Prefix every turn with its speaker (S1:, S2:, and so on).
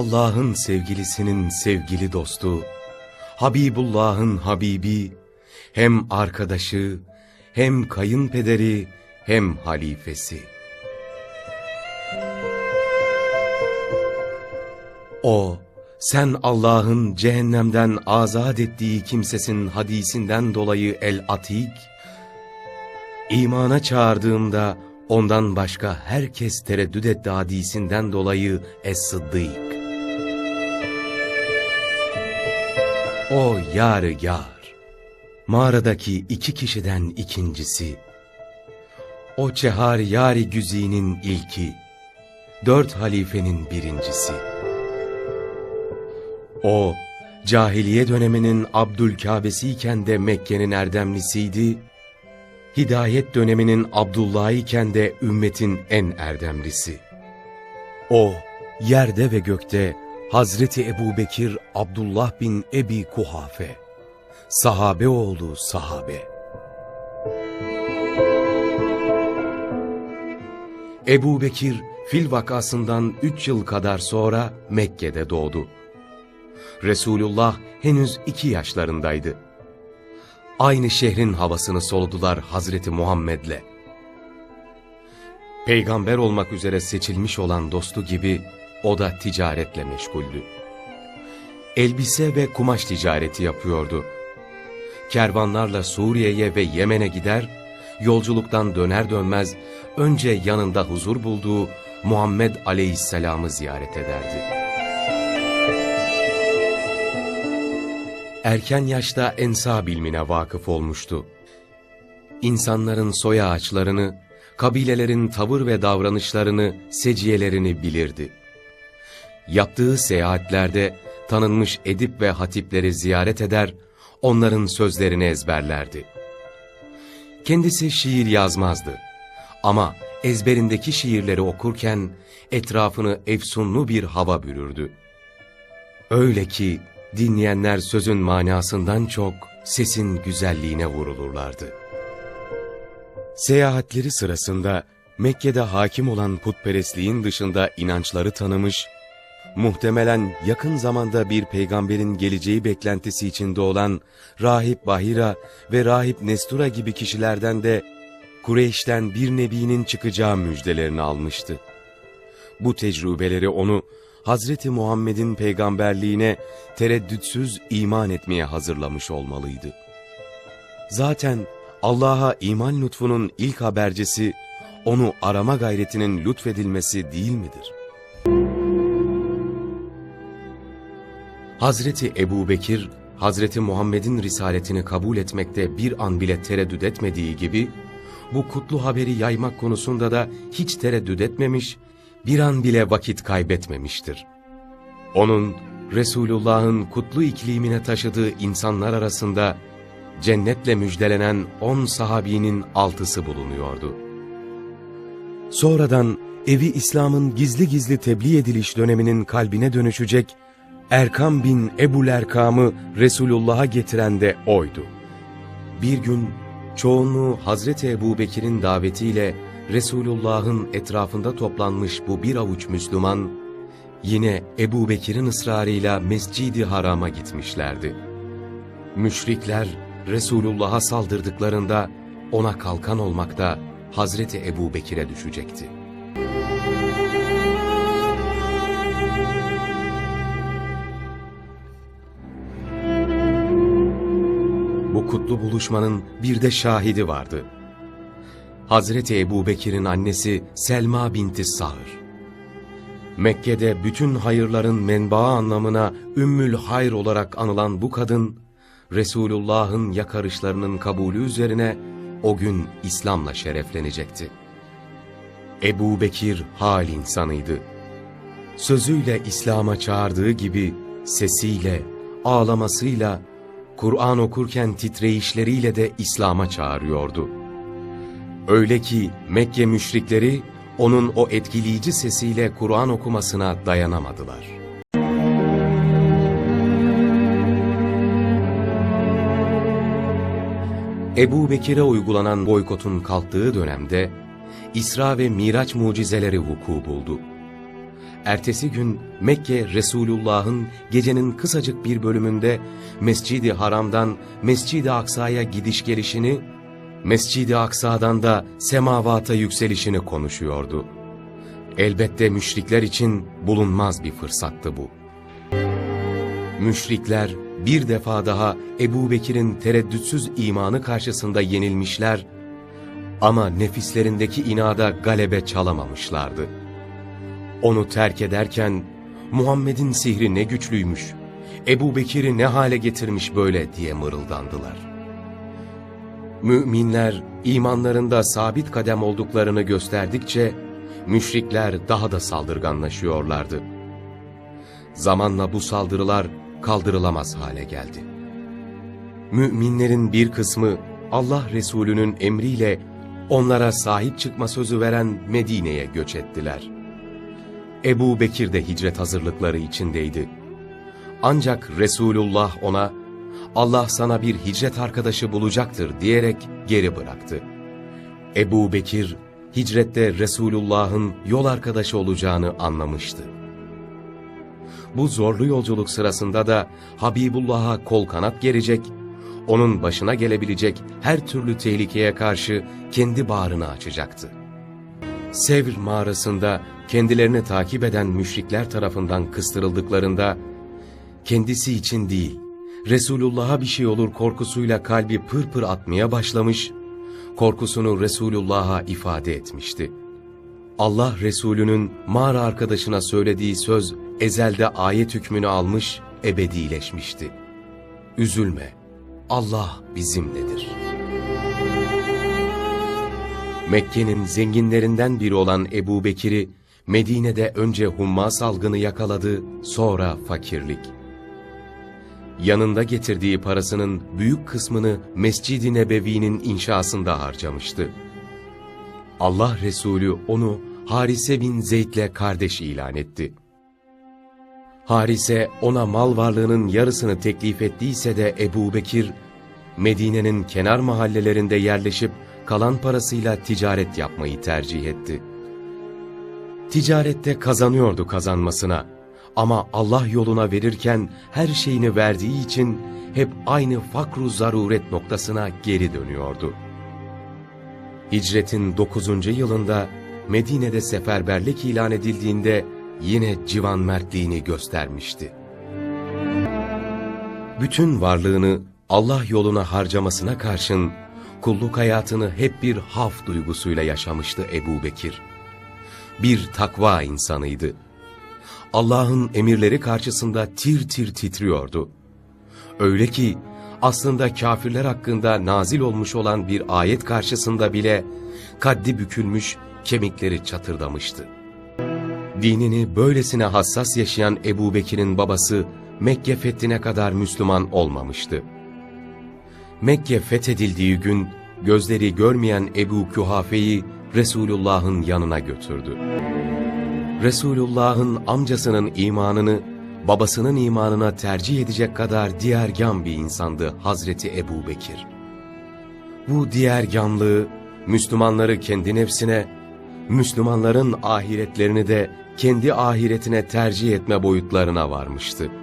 S1: Allah'ın sevgilisinin sevgili dostu, Habibullah'ın Habibi, hem arkadaşı, hem kayınpederi, hem halifesi. O, sen Allah'ın cehennemden azat ettiği kimsesin hadisinden dolayı el-atik, imana çağırdığımda ondan başka herkes tereddüt etti hadisinden dolayı es-sıddık. O yar yar, mağaradaki iki kişiden ikincisi, o çehar yari güzinin ilki, dört halifenin birincisi. O, cahiliye döneminin Abdülkâbesiyken de Mekke'nin erdemlisiydi, hidayet döneminin Abdullah iken de ümmetin en erdemlisi. O, yerde ve gökte Hazreti Ebu Bekir Abdullah bin Ebi Kuhafe, sahabe oğlu sahabe. Ebu Bekir, fil vakasından üç yıl kadar sonra Mekke'de doğdu. Resulullah henüz iki yaşlarındaydı. Aynı şehrin havasını soludular Hazreti Muhammed'le. Peygamber olmak üzere seçilmiş olan dostu gibi o da ticaretle meşguldü. Elbise ve kumaş ticareti yapıyordu. Kervanlarla Suriye'ye ve Yemen'e gider, yolculuktan döner dönmez önce yanında huzur bulduğu Muhammed Aleyhisselam'ı ziyaret ederdi. Erken yaşta ensa bilmine vakıf olmuştu. İnsanların soy ağaçlarını, kabilelerin tavır ve davranışlarını, seciyelerini bilirdi. Yaptığı seyahatlerde tanınmış edip ve hatipleri ziyaret eder, onların sözlerini ezberlerdi. Kendisi şiir yazmazdı ama ezberindeki şiirleri okurken etrafını efsunlu bir hava bürürdü. Öyle ki dinleyenler sözün manasından çok sesin güzelliğine vurulurlardı. Seyahatleri sırasında Mekke'de hakim olan putperestliğin dışında inançları tanımış, muhtemelen yakın zamanda bir peygamberin geleceği beklentisi içinde olan Rahip Bahira ve Rahip Nestura gibi kişilerden de Kureyş'ten bir nebinin çıkacağı müjdelerini almıştı. Bu tecrübeleri onu Hazreti Muhammed'in peygamberliğine tereddütsüz iman etmeye hazırlamış olmalıydı. Zaten Allah'a iman lütfunun ilk habercisi, onu arama gayretinin lütfedilmesi değil midir? Hazreti Ebu Bekir, Hazreti Muhammed'in risaletini kabul etmekte bir an bile tereddüt etmediği gibi, bu kutlu haberi yaymak konusunda da hiç tereddüt etmemiş, bir an bile vakit kaybetmemiştir. Onun, Resulullah'ın kutlu iklimine taşıdığı insanlar arasında, cennetle müjdelenen on sahabinin altısı bulunuyordu. Sonradan evi İslam'ın gizli gizli tebliğ ediliş döneminin kalbine dönüşecek Erkam bin Ebul Erkam'ı Resulullah'a getiren de oydu. Bir gün çoğunluğu Hazreti Ebu Bekir'in davetiyle Resulullah'ın etrafında toplanmış bu bir avuç Müslüman, yine Ebu Bekir'in ısrarıyla Mescid-i Haram'a gitmişlerdi. Müşrikler Resulullah'a saldırdıklarında ona kalkan olmakta Hazreti Ebu Bekir'e düşecekti. Bu kutlu buluşmanın bir de şahidi vardı. Hazreti Ebu Bekir'in annesi Selma binti Sağır. Mekke'de bütün hayırların menbaı anlamına Ümmül Hayr olarak anılan bu kadın, Resulullah'ın yakarışlarının kabulü üzerine o gün İslam'la şereflenecekti. Ebu Bekir hal insanıydı. Sözüyle İslam'a çağırdığı gibi sesiyle, ağlamasıyla, Kur'an okurken titreyişleriyle de İslam'a çağırıyordu. Öyle ki Mekke müşrikleri onun o etkileyici sesiyle Kur'an okumasına dayanamadılar. Ebu Bekir'e uygulanan boykotun kalktığı dönemde İsra ve Miraç mucizeleri vuku buldu. Ertesi gün Mekke Resulullah'ın gecenin kısacık bir bölümünde Mescid-i Haram'dan Mescid-i Aksa'ya gidiş gelişini, Mescid-i Aksa'dan da semavata yükselişini konuşuyordu. Elbette müşrikler için bulunmaz bir fırsattı bu. Müşrikler bir defa daha Ebu Bekir'in tereddütsüz imanı karşısında yenilmişler ama nefislerindeki inada galebe çalamamışlardı. Onu terk ederken Muhammed'in sihri ne güçlüymüş, Ebu Bekir'i ne hale getirmiş böyle diye mırıldandılar. Müminler imanlarında sabit kadem olduklarını gösterdikçe müşrikler daha da saldırganlaşıyorlardı. Zamanla bu saldırılar kaldırılamaz hale geldi. Müminlerin bir kısmı Allah Resulü'nün emriyle onlara sahip çıkma sözü veren Medine'ye göç ettiler. Ebu Bekir de hicret hazırlıkları içindeydi. Ancak Resulullah ona, Allah sana bir hicret arkadaşı bulacaktır diyerek geri bıraktı. Ebu Bekir, hicrette Resulullah'ın yol arkadaşı olacağını anlamıştı. Bu zorlu yolculuk sırasında da Habibullah'a kol kanat gerecek, onun başına gelebilecek her türlü tehlikeye karşı kendi bağrını açacaktı. Sevr mağarasında kendilerini takip eden müşrikler tarafından kıstırıldıklarında, kendisi için değil, Resulullah'a bir şey olur korkusuyla kalbi pırpır atmaya başlamış, korkusunu Resulullah'a ifade etmişti. Allah Resulü'nün mağara arkadaşına söylediği söz ezelde ayet hükmünü almış, ebedileşmişti. Üzülme, Allah bizimledir. Mekke'nin zenginlerinden biri olan Ebu Bekir'i, Medine'de önce humma salgını yakaladı, sonra fakirlik. Yanında getirdiği parasının büyük kısmını Mescid-i Nebevi'nin inşasında harcamıştı. Allah Resulü onu Harise bin Zeyd'le kardeş ilan etti. Harise ona mal varlığının yarısını teklif ettiyse de Ebu Bekir, Medine'nin kenar mahallelerinde yerleşip kalan parasıyla ticaret yapmayı tercih etti. Ticarette kazanıyordu kazanmasına ama Allah yoluna verirken her şeyini verdiği için hep aynı fakru zaruret noktasına geri dönüyordu. Hicretin 9. yılında Medine'de seferberlik ilan edildiğinde yine civan mertliğini göstermişti. Bütün varlığını Allah yoluna harcamasına karşın kulluk hayatını hep bir haf duygusuyla yaşamıştı Ebu Bekir. Bir takva insanıydı. Allah'ın emirleri karşısında tir tir titriyordu. Öyle ki aslında kafirler hakkında nazil olmuş olan bir ayet karşısında bile kaddi bükülmüş, kemikleri çatırdamıştı. Dinini böylesine hassas yaşayan Ebu Bekir'in babası Mekke fethine kadar Müslüman olmamıştı. Mekke fethedildiği gün gözleri görmeyen Ebu Kühafe'yi Resulullah'ın yanına götürdü. Resulullah'ın amcasının imanını babasının imanına tercih edecek kadar diğergam bir insandı Hazreti Ebu Bekir. Bu diğergamlığı Müslümanları kendi nefsine, Müslümanların ahiretlerini de kendi ahiretine tercih etme boyutlarına varmıştı.